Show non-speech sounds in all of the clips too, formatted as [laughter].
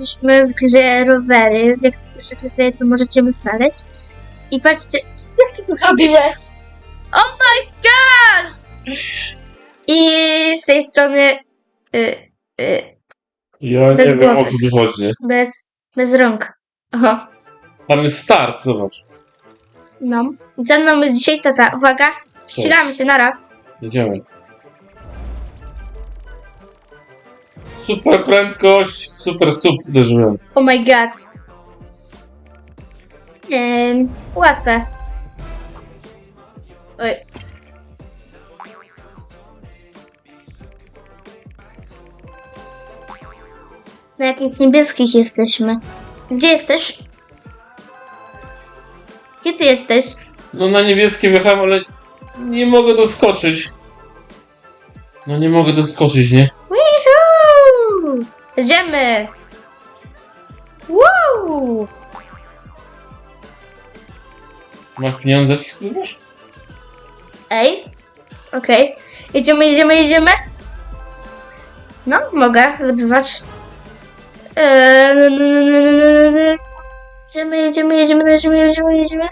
jesteśmy w grze rowery. Jak piszecie sobie, to możecie ją znaleźć. I patrzcie, jak ty to zrobiłeś? Oh my gosh! I z tej strony y, y, Ja Bez nie wiem o głowy. co tu chodzi. bez, bez rąk. Oho, Tam jest start, zobacz. no. I Ze mną jest dzisiaj tata. Uwaga, ścigamy się, nara. Jedziemy. Super prędkość, super sup uderzyłem. Oh my god. Ym, łatwe. Oj. Na jakichś niebieskich jesteśmy. Gdzie jesteś? Gdzie ty jesteś? No na niebieskie wjechałem, ale nie mogę doskoczyć. No nie mogę doskoczyć, nie? Jedziemy! Woo! Masz pieniądze jakieś zdobywasz? Ej, okej. Jedziemy, jedziemy, jedziemy. No, mogę zabywać. Eee, no, no, no, no, no, no, no. Jedziemy, jedziemy, jedziemy, jedziemy, jedziemy, jedziemy.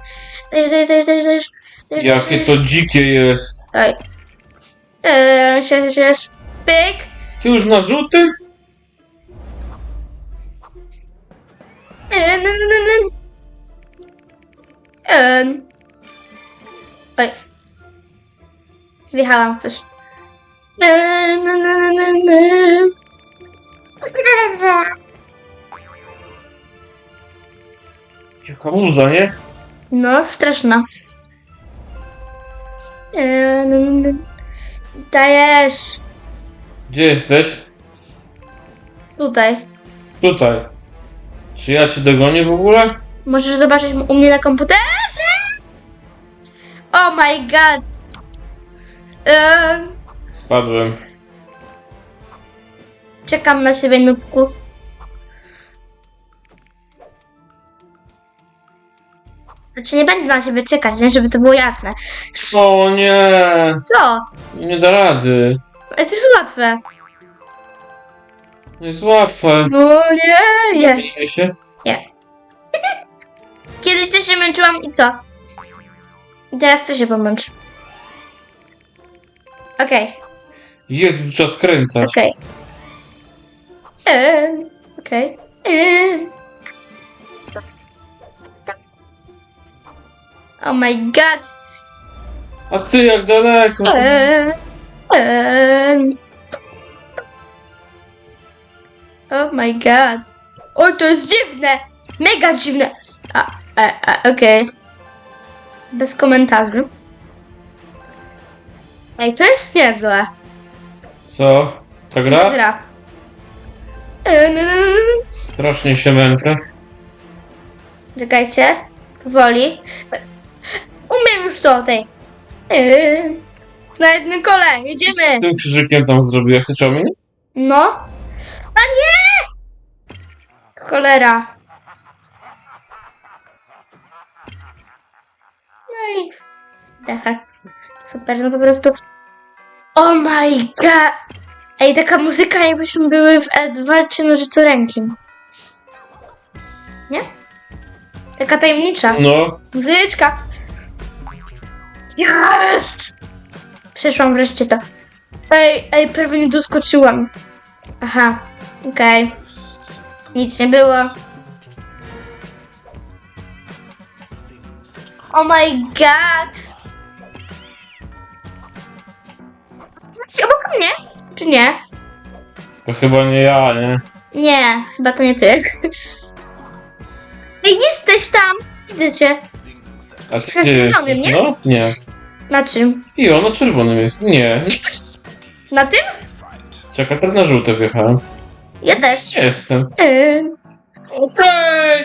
Dajesz, dajesz, dajesz, dajesz, dajesz. dajesz, Jakie dajesz. to dzikie jest. Ej. Eee, siesz, siesz. Pyk. Ty już na Oj. Wjechałam w coś. Jaka muza, nie? No, straszna. Dajesz. Gdzie jesteś? Tutaj. Tutaj. Czy ja cię dogonię w ogóle? Możesz zobaczyć u mnie na komputerze? Oh my god. Eee, Spadłem. czekam na siebie, nubku. Znaczy nie będę na siebie czekać, nie? Żeby to było jasne. O nie! Co? Nie da rady. Ale to jest łatwe. To jest łatwe. No nie, jest. Się. Kiedyś też się męczyłam i co? I teraz też się pomęcz. Okej, Jak trzeba skręcać. okej. Eee, Okej. Eee. Oh my god. A ty jak daleko? Eee, eee. Oh my god. O, to jest dziwne. Mega dziwne. A, a, a okej. Bez komentarzy. Ej, to jest niezłe. Co? Ta gra? Gra. Eee, no, no, no. Strasznie się męczę. Czekajcie. Powoli. Umiem już to, tej. Na jednym kole. Jedziemy. Tym krzyżykiem tam zrobiłaś ty czemu? No. Cholera. No i... Super, no po prostu... Oh my god! Ej, taka muzyka jakbyśmy były w E2 czy nożycorękim. Nie? Taka tajemnicza. No. Muzyczka! Jest! Przeszłam wreszcie to. Ej, ej, prawie nie doskoczyłam. Aha, okej. Nic nie było. Oh my god! Jesteś obok mnie? Czy nie? To chyba nie ja, nie? Nie, chyba to nie ty. Ej, jesteś tam! Widzę cię. A ty czerwonym, nie? No, nie. Na czym? I on na czerwonym jest. Nie. Na tym? Czekaj, teraz na żółte wjechałem. Ja też. Jestem. Yy, Okej.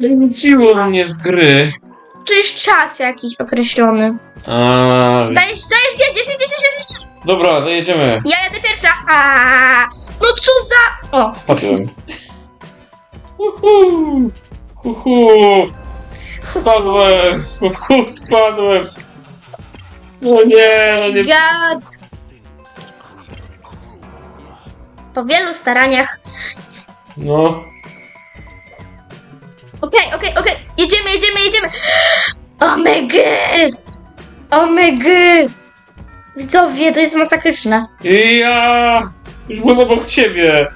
Wyrzuciło mnie z gry. tu jest czas jakiś określony. A, Dajesz, dajesz, jedziesz, jedziesz, jedziesz, jedziesz. dobra, to jedziemy. Ja jadę pierwsza. A, no co za... O, Spadłem. Uhu. Uhu. Spadłem. Uhu, spadłem. No nie, no nie. god. Po wielu staraniach No. Okej, okej, okej. Jedziemy, jedziemy, jedziemy. Omega! Omega! Widzowie, to jest masakryczne. I ja! Już byłem obok ciebie.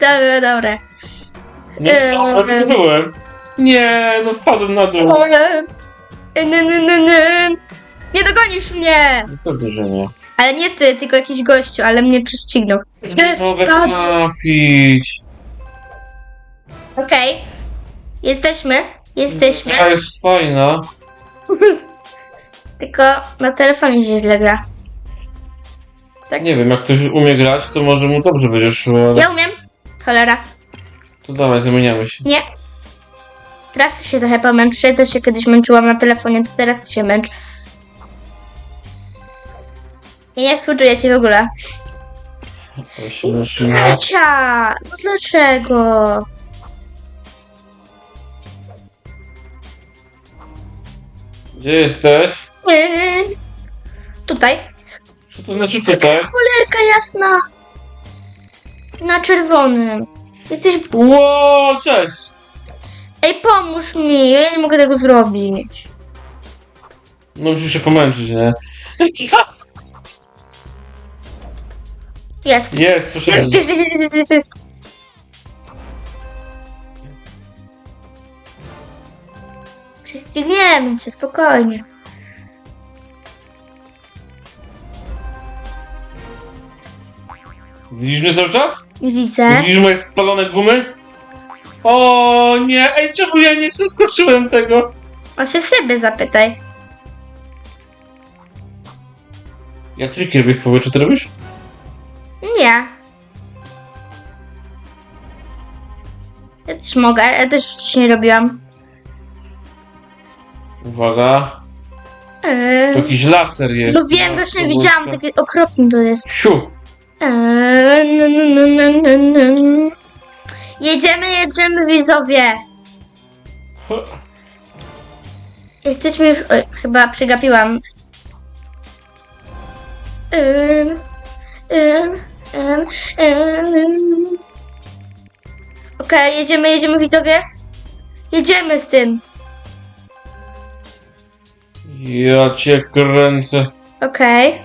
Dobra, dobra. No, Eee. no, nie byłem. Nie, no wpadłem na dół. Ale... N, n, n, n. Nie dogonisz mnie! No Pewnie, że nie. Ale nie ty, tylko jakiś gościu, ale mnie prześcignął. Nie Jest, mogę tak. trafić. Okej. Jesteśmy, jesteśmy. Ta jest fajna. [laughs] Tylko na telefonie się źle gra. Nie wiem, jak ktoś umie grać, to może mu dobrze będzie szło, ale Ja umiem. Cholera. to dawaj, zamieniamy się. Nie. Teraz ty się trochę pomęcz. Ja też się kiedyś męczyłam na telefonie, to teraz ty się męcz. Ja nie współczuję ci w ogóle. Marcia! No dlaczego? Gdzie jesteś? Yy, Tutaj. Co to znaczy tutaj? Cholerka jasna. Na czerwonym. Jesteś... Ło, cześć! Ej, pomóż mi. Ja nie mogę tego zrobić. No musisz się pomęczyć, nie? Jest. Jest, proszę. Jest, jest, jest, jest, jest, jest. Prześcigniemy cię, spokojnie. Widzisz mnie cały czas? Widzę. Widzisz moje spalone gumy? O nie, ej, czemu ja nie przeskoczyłem tego? On się sobie zapytaj. Ja trikier bieg powie, czy ty robisz? Nie. Ja też mogę, ja też wcześniej robiłam. Uwaga, to Eee, jakiś laser jest. no wiem, właśnie to widziałam, wózka. takie okropne to jest. Siu! Eee, no, no, no, no, no, no. Jedziemy, jedziemy widzowie. Jesteśmy już. Oj, chyba przegapiłam. Ym, ym, Okej, jedziemy, jedziemy widzowie. Jedziemy z tym. Ja cię kręcę. Okej.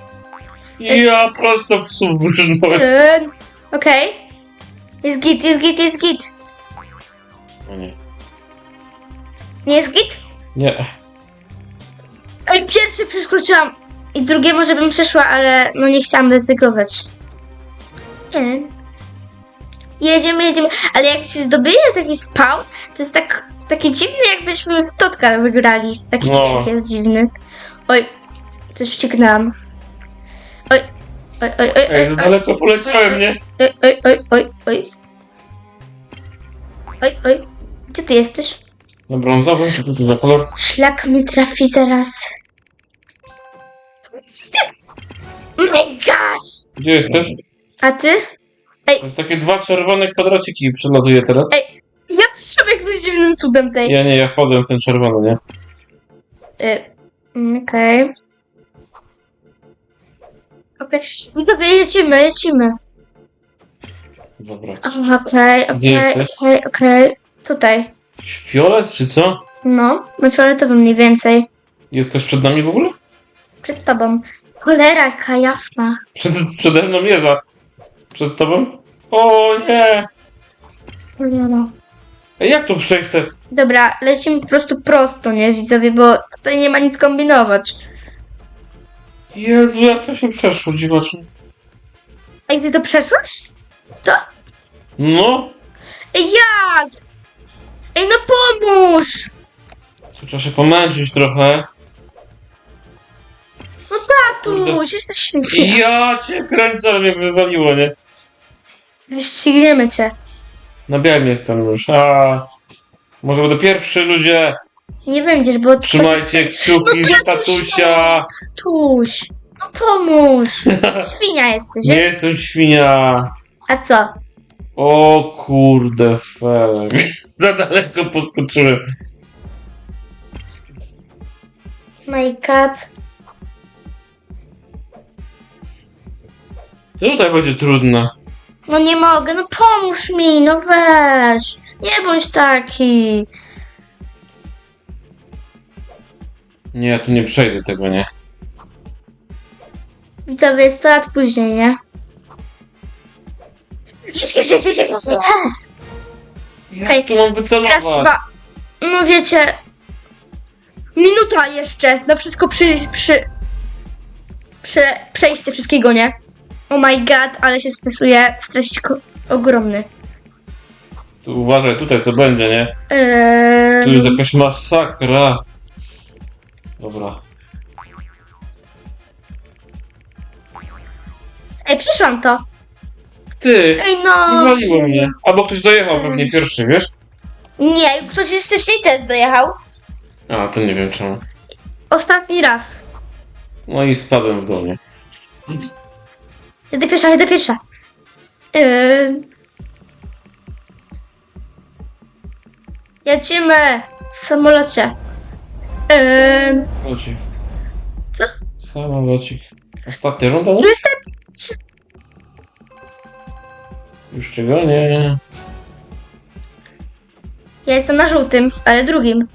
Ja prosto w słup wyżnąłem. Okej. Jest git, jest git, jest git. O nie. Nie jest git? Nie. Ej, pierwszy przeskoczyłam. I drugie może bym przeszła, ale no nie chciałam ryzykować. Nie. Jedziemy, jedziemy. Ale jak się zdobyje taki spawn, to jest tak, taki dziwny, jakbyśmy w Totka wygrali. Taki No. dźwięk jest dziwny. Oj, coś wcieknęłam. Oj, oj, oj, oj, Ej, oj, za daleko poleciałem, nie? oj, oj, oj, oj, oj. Oj, oj. Gdzie ty jesteś? Na brązowym, czy to za kolor? Szlak mnie trafi zaraz. My gosh! Gdzie jesteś? A ty? To jest takie dwa czerwone kwadraciki przelatuje teraz. Ja przyszłam jakimś dziwnym cudem tej. Ja nie, ja wpadłem w ten czerwony, nie? Y, mm, Okej. Okej, no dobra, lecimy, lecimy. Dobra. O, Okej, okej, jesteś? okej, okej. Tutaj. Fiolet, czy co? No, na fioletowym mniej więcej. Jesteś przed nami w ogóle? Przed tobą. Cholera, jaka jasna. Przed, przede mną Ewa. Przed tobą? O nie! Cholera. Ej, jak tu przejść te... Dobra, lecimy po prostu prosto, nie widzowie, bo tutaj nie ma nic kombinować. Jezu, jak to się przeszło dziwacznie. A gdzie to przeszłaś? To... No, Ej, jak? Ej, no pomóż! tu trzeba się pomęczyć trochę. No tatuś, jesteś śmieszny. Ja cię kręcę, ale mnie wywaliło, nie? Wyścigniemy cię. Na białym jestem już. A, może będę pierwszy, ludzie. Nie będziesz, bo... Trzymajcie kciuki No za tatusia. Tatuś, no pomóż. [laughs] Świnia jesteś, Nie nie? jestem świnia. A co? O kurde, felek. [laughs] Za daleko poskoczyłem. My god. Tutaj będzie trudno. No nie mogę, no pomóż mi, no weź. Nie bądź taki. Nie, ja tu nie przejdę tego, nie. Widzowie, jest 100 lat później, nie? Jest, jest, jest, jest, jest, jest. Okej. Jak tu mam Raz, wycelować? dwa. No wiecie. Minuta jeszcze na wszystko przy, przy, przy przejście wszystkiego, nie? Oh my god, ale się stresuję. Stresik ogromny. Tu uważaj, tutaj co będzie, nie? Eee, Tu jest jakaś masakra. Dobra. Ej, przyszłam to. Ty! Ej, no. Wywaliło mnie. Albo ktoś dojechał pewnie pierwszy, wiesz? Nie, ktoś już wcześniej też dojechał. A, to nie wiem czemu. Ostatni raz. No i spadłem w dół, nie? Jedę pierwsza, jedę pierwsza. Yy... Jedziemy w samolocie. Yy... Co? Samolocik. Ostatnia runda? Tu jestem. Już czego? Nie. Ja jestem na żółtym, ale drugim.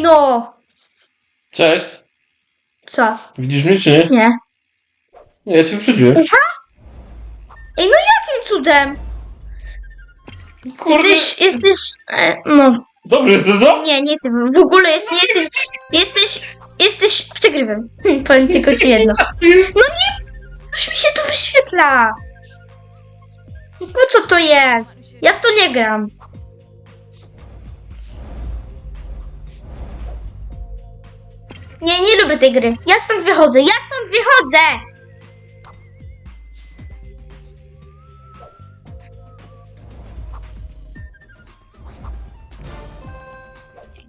I no! Cześć. Co? Widzisz mnie czy nie? Nie. Nie, ja cię wyprzedziłem. Ej, no jakim cudem? Kurde. Jesteś, jesteś, e, no, Dobry jest co? nie, nie jesteś, w ogóle jest, nie jesteś, jesteś, jesteś przegrywem. Hm, [laughs] powiem tylko ci jedno. No nie, już mi się to wyświetla. No co to jest? Ja w to nie gram. Nie, nie lubię tej gry. Ja stąd wychodzę, ja stąd wychodzę!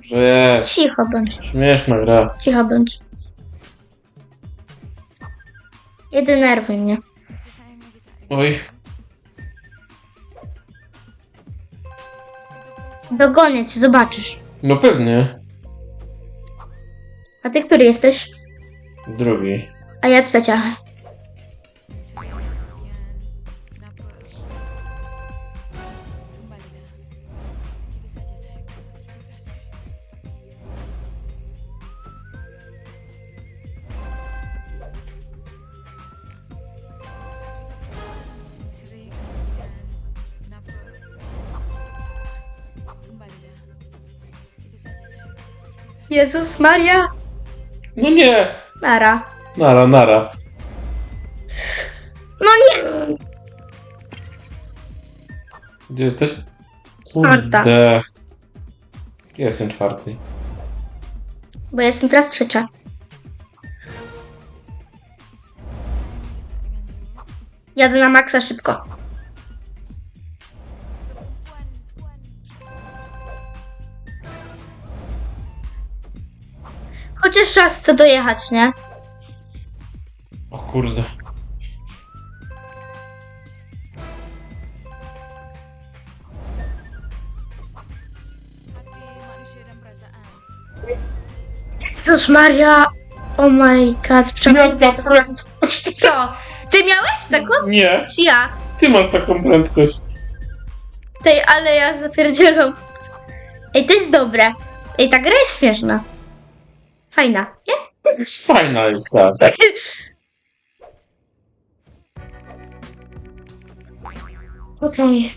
Że jest. Cicho bądź. Śmieszna gra. Cicho bądź. Nie denerwuj mnie. Oj. Dogonię cię, zobaczysz. No pewnie. A ty który jesteś? Drugi. A ja trzecia. Jezus Maria. No nie. Nara. Nara, nara. No nie. Gdzie jesteś? Czwarta. Kurde. Jestem czwarty. Bo ja jestem teraz trzecia. Jadę na maksa szybko. Chociaż raz chcę dojechać, nie? O kurde. Jezus Maria. Oh my god, przepraszam. Co? Ty miałeś taką? Nie. Czy ja? Ty masz taką prędkość. Tej, ale ja zapierdzielam. Ej, to jest dobre. Ej, ta gra jest śmieszna. Fajna, nie? Jest Fajna jest tak. Okej.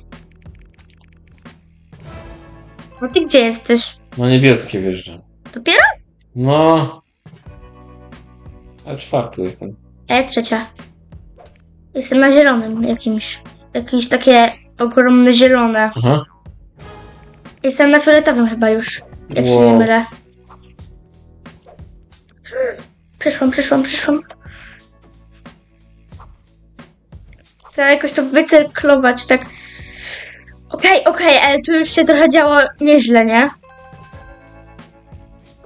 A ty gdzie jesteś? No niebieskie wjeżdżam. Dopiero? No. A czwarty jestem. A ja trzecia. Jestem na zielonym jakimś. Jakieś takie ogromne zielone. Aha. Jestem na fioletowym chyba już. Jak się nie Wow. mylę. Przyszłam, przyszłam, przyszłam. Chcę jakoś to wycyrklować, tak. Okej, okej, ale tu już się trochę działo nieźle, nie?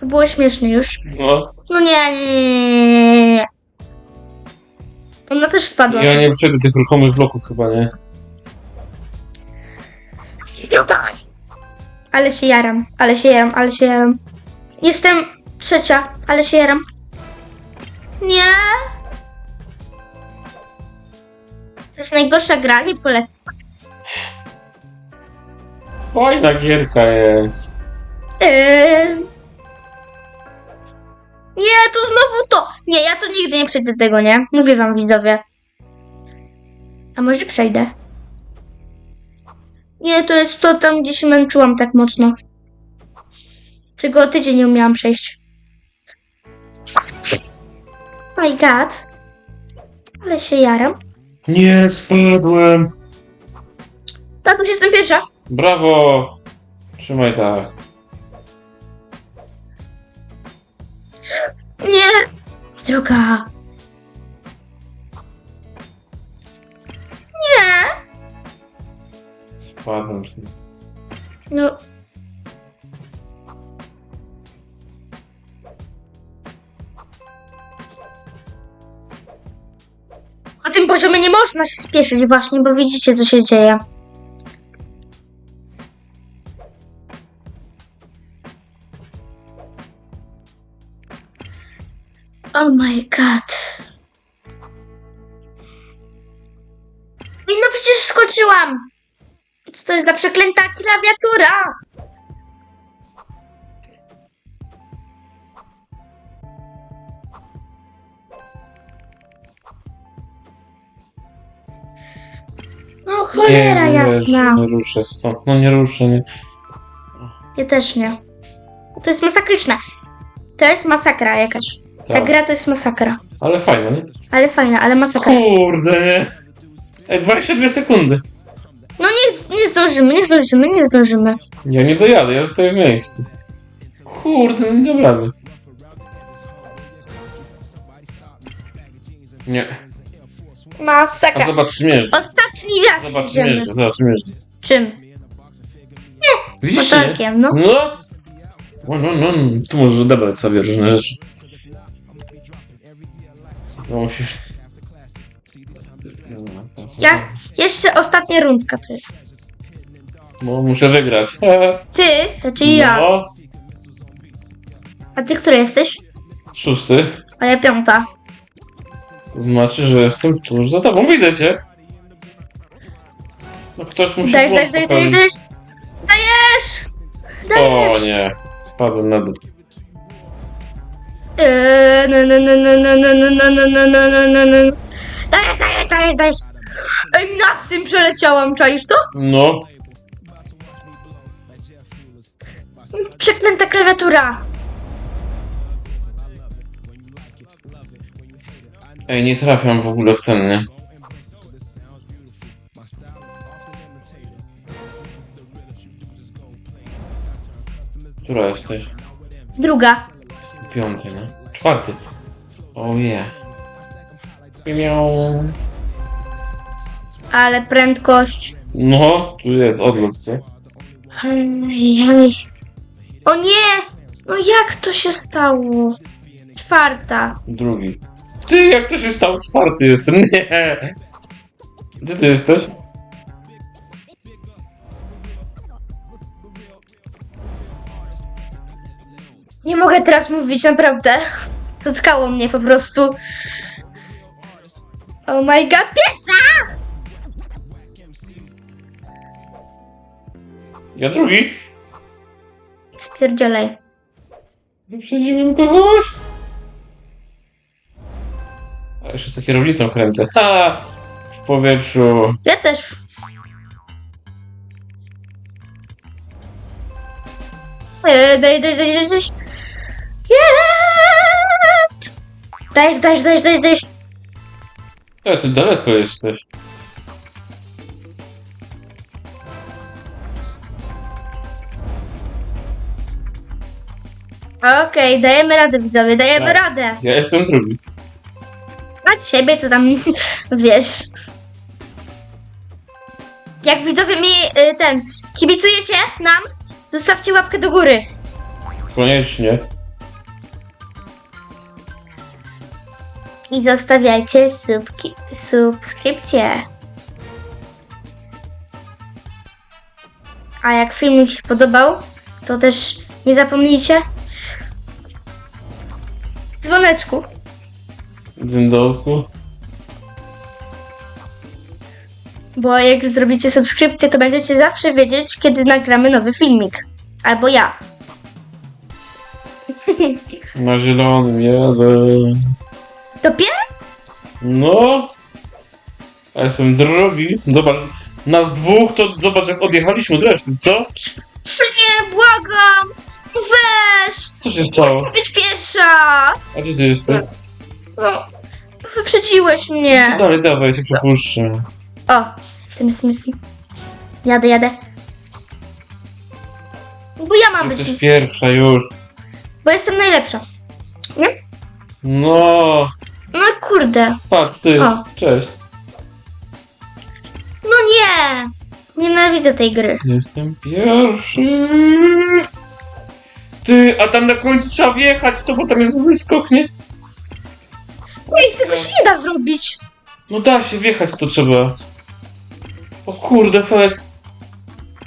To było śmieszne już. No, No nie, nie, nie, nie, nie, nie. Ona też spadła. ja nie przejdę tych ruchomych bloków chyba, nie? Ale się jaram, ale się jaram, ale się jaram. Jestem trzecia, ale się jaram. Nie. To jest najgorsza gra, nie polecam. Fajna gierka jest. Eee... Nie, to znowu to. Nie, ja to nigdy nie przejdę tego, nie? Mówię wam, widzowie. A może przejdę? Nie, to jest to tam, gdzie się męczyłam tak mocno. Czego tydzień nie umiałam przejść. My god. Ale się jaram. Nie, spadłem. Tak, już jestem pierwsza. Brawo! Trzymaj tak. Nie. Druga. Nie. Spadłem. No. Tym poziomie nie można się spieszyć właśnie, bo widzicie co się dzieje. Oh my god. No przecież skoczyłam! Co to jest za przeklęta klawiatura? Cholera nie, jasna. Nie, nie ruszę stąd. No nie ruszę, nie. Ja też nie. To jest masakryczne. To jest masakra jakaś. Ta Tak. gra to jest masakra. Ale fajne, nie? Ale fajna, ale masakra. Kurde, nie. Ej, 22 sekundy. No nie, nie zdążymy, nie zdążymy, nie zdążymy. Ja nie dojadę, ja zostaję w miejscu. Kurde, nie dam rady. Nie. A Masakra. zobacz. Ostatni raz Zobacz, idziemy. zobacz, zmierzch. Czym? Widzisz, nie? Motorkiem, no. No. No, no, no. Tu możesz odebrać sobie różne rzeczy. No musisz... Ja, jeszcze ostatnia rundka to jest. No, muszę wygrać. [laughs] Ty, to czyli ja. No. A ty który jesteś? Szósty. A ja piąta. To znaczy, że jestem tuż za tobą. Widzę cię. No ktoś musi Dajesz, dajesz, dajesz, dajesz, dajesz! Dajesz! O nie. Spadłem na dół. Eee, no, no, no, no, no, no, no, no, no, no, no, no, no. Dajesz, dajesz, dajesz, dajesz! Ej, nad tym przeleciałam, czaisz to? No. Przeklęta klawiatura! Ej, nie trafiam w ogóle w ten, nie? Która jesteś? Druga. Piąty, no. Czwarty. O oh yeah. Miał. Ale prędkość. No, tu jest odlot, co? O nie! No jak to się stało? Czwarta. Drugi. Ty, jak to się stało? Czwarty jestem. [laughs] Nie. Gdzie ty jesteś? Nie mogę teraz mówić, naprawdę. Zatkało mnie po prostu. Oh my god, pierwsza! Ja drugi. Spierdzielaj. Wyprzedziłem kogoś. A jeszcze za kierownicą kręcę. Ha! W powietrzu. Ja też. Eee, Daj, daj, daj, daj, daj. Jest! Dajesz, dajesz, dajesz, dajesz, dajesz. E, ty daleko jesteś. Okej, dajemy radę, widzowie, dajemy Tak. radę. Ja jestem drugi. A ciebie co tam, [laughs] wiesz. Jak widzowie mi y, ten kibicujecie nam, zostawcie łapkę do góry. Koniecznie. I zostawiajcie subki, subskrypcję. A jak filmik się podobał, to też nie zapomnijcie dzwoneczku. Dyndołku. Bo jak zrobicie subskrypcję, to będziecie zawsze wiedzieć, kiedy nagramy nowy filmik. Albo ja. [laughs] Na zielonym jadę. Dopiero? No. A jestem drogi. Zobacz, nas dwóch, to zobacz jak odjechaliśmy od reszty, co? Czy nie, błagam! Weź! Co się stało? Chcę być pierwsza! A gdzie ty jesteś? No, wyprzedziłeś mnie. Dalej, dawaj, cię przepuszczę. O, jestem, jestem, jestem. Jadę, jadę. Bo ja mam być, Jesteś pierwsza już. bo jestem najlepsza. No. No kurde. Patrz, ty. O. Cześć. No nie! Nienawidzę tej gry. Jestem pierwszy. Ty, a tam na końcu trzeba wjechać to, bo tam jest wyskok, nie? Ej, tego się nie da zrobić. No da się, wjechać to trzeba. O kurde, Felek.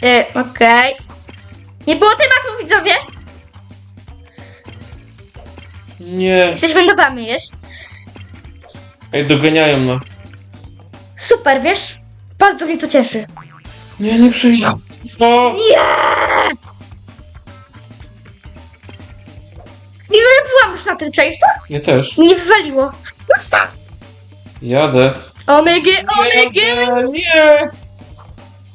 E, okej. Nie było tematu, widzowie. Nie. Chcesz wędowamy, wiesz? Ej, doganiają nas. Super, wiesz? Bardzo mnie to cieszy. Nie, nie przyjdę. No. Nie! I no ja byłam już na tym części, to Ja też. mnie wywaliło. No tak. Jadę. Omega! Jadę, nie.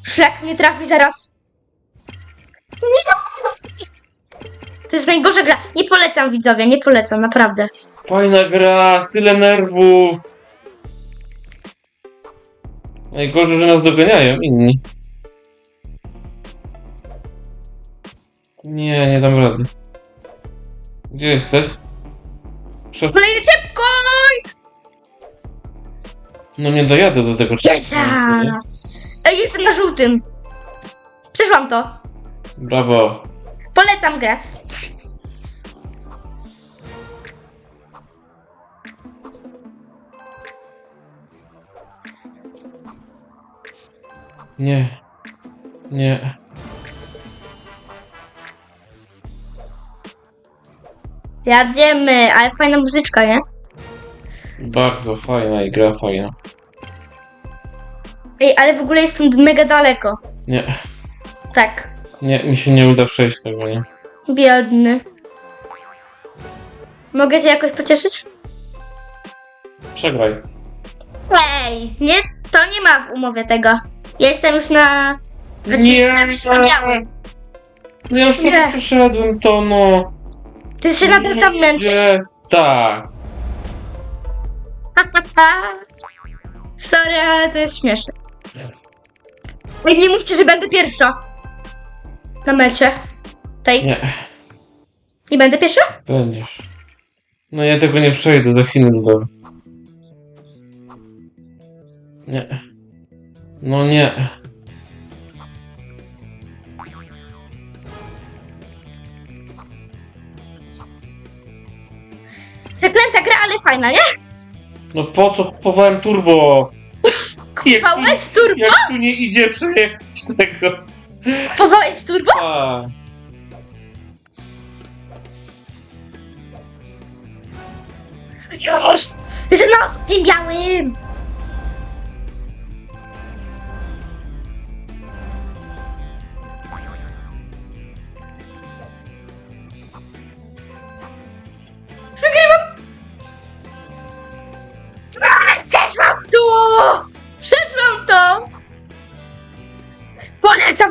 Szlak nie trafi zaraz. Nie! To jest najgorsza gra. Nie polecam widzowie, nie polecam, naprawdę. Fajna gra, tyle nerwów. Najgorzej, że nas doganiają inni. Nie, nie dam rady. Gdzie jesteś? Prze- Kolejny checkpoint! no nie dojadę do tego Jesa! Ej, jestem na żółtym. Przeszłam to. Brawo. Polecam grę. Nie. Nie. Jadziemy, ale fajna muzyczka, nie? Bardzo fajna i gra fajna. Ej, ale w ogóle jestem mega daleko. Nie. Tak. Nie, mi się nie uda przejść tego, nie? Biedny. Mogę cię jakoś pocieszyć? Przegraj. Ej, nie, to nie ma w umowie tego. Ja jestem już na... Znaczy, Nie, na wyśmiałem. No ja już Nie. nie. przeszedłem to, no. Ty się nadal tam męczysz? Tak. [laughs] Sorry, ale to jest śmieszne. Ej, nie mówcie, że będę pierwsza. Na mecie. Tej. Nie. Nie będę pierwsza? Będziesz. No ja tego nie przejdę za Chiny ludowe. Nie. No nie. Ale fajna, nie? No po co kupowałem turbo? [laughs] Jak tu, Kupowałeś turbo? jak tu nie idzie przejechać tego. Kupowałeś turbo? A. Już! Jestem na tym białym!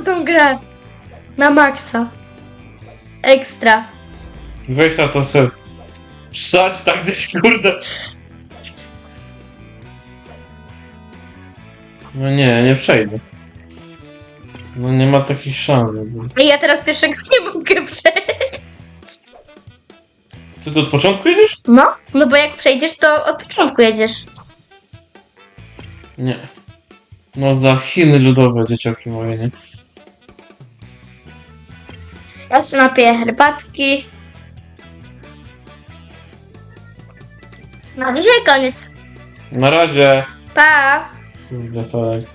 Tą grę! Na maksa. Ekstra. Weź na to ser. Wsadź tak gdzieś, kurde. No nie, nie przejdę. No nie ma takich szans. I ja teraz pierwszego nie mogę przejść. Ty tu od początku jedziesz? No, no bo jak przejdziesz, to od początku jedziesz. Nie. No za Chiny ludowe, dzieciaki moje, nie? Ja sobie napiję herbatki. No dzisiaj koniec. Na razie. Pa! Kurde, tak.